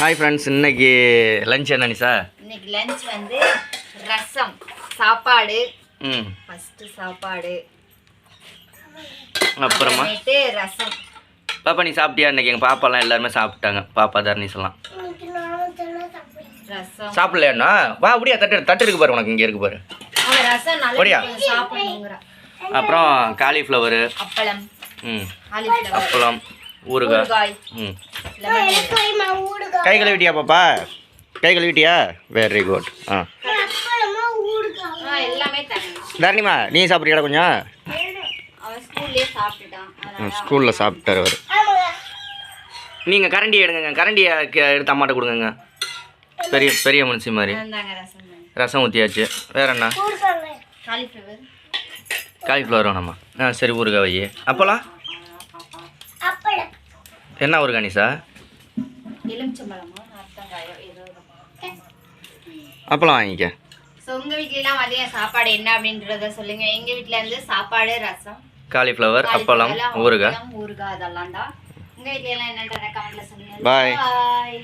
Hi friends இன்னைக்கு lunch என்ன நிஷா இன்னைக்கு லஞ்ச் வந்து ரசம் சாப்பாடு. ம். ஃபர்ஸ்ட் சாப்பாடு. அப்புறமா? ரசம். பாப்பா நீ சாப்பிட்டியா? இன்னைக்கு எங்கள் பாப்பாலாம் எல்லாருமே சாப்பிட்டாங்க. பாப்பா தர்னிஸ் எல்லாம் ரசம். சாப்பிடலையாண்ணா? வா அப்படியா தட்டு தட்டு இருக்கு பாரு உனக்கு இங்கே இருக்கு பாரு. ரசம் நல்லா போடியா? கொஞ்சம் சாப்பிடணுங்கிற. அப்புறம் காலிஃப்ளவரு அப்பளம். ம். அப்பளம் ஊறுகாய். ம். கை கழுவிட்டியா பாப்பா? கை கழுவிட்டியா? வெரி குட் ஆ. ஆ எல்லாமே தரணும் நீ சாப்பிட்றியாடா கொஞ்சம்? ஸ்கூலில் சாப்பிட்டாரு அவர். நீங்கள் கரண்டி எடுங்கங்க கரண்டியை க- எடுத்து அம்மாட்ட கொடுங்கங்க. பெரிய பெரிய மனுஷி மாதிரி. ரசம் ஊற்றியாச்சு வேற என்ன? காலிஃப்ளவர். காலிஃப்ளவர் வேணாமா? ஆ சரி ஊறுகாய் அப்போலாம் என்ன ஊறுகாய் நிஷா எலுமிச்சம்பழமா அர்த்தங்காயோ ஏதோ ஒரு அப்போலாம் வாங்கிக்க. ஸோ உங்கள் வீட்லலாம் மதியம் சாப்பாடு என்ன அப்படின்றத சொல்லுங்க. எங்கள் வீட்டில் இருந்து சாப்பாடு ரசம் காலிஃப்ளவர் அப்பளம் ஊறுகாய். அப்பளம், ஊறுகாய் அதெல்லாம் தான் உங்கள் வீட்ல எல்லாம் என்னன்ற கமெண்ட்ல சொல்லுங்க Bye. பாய்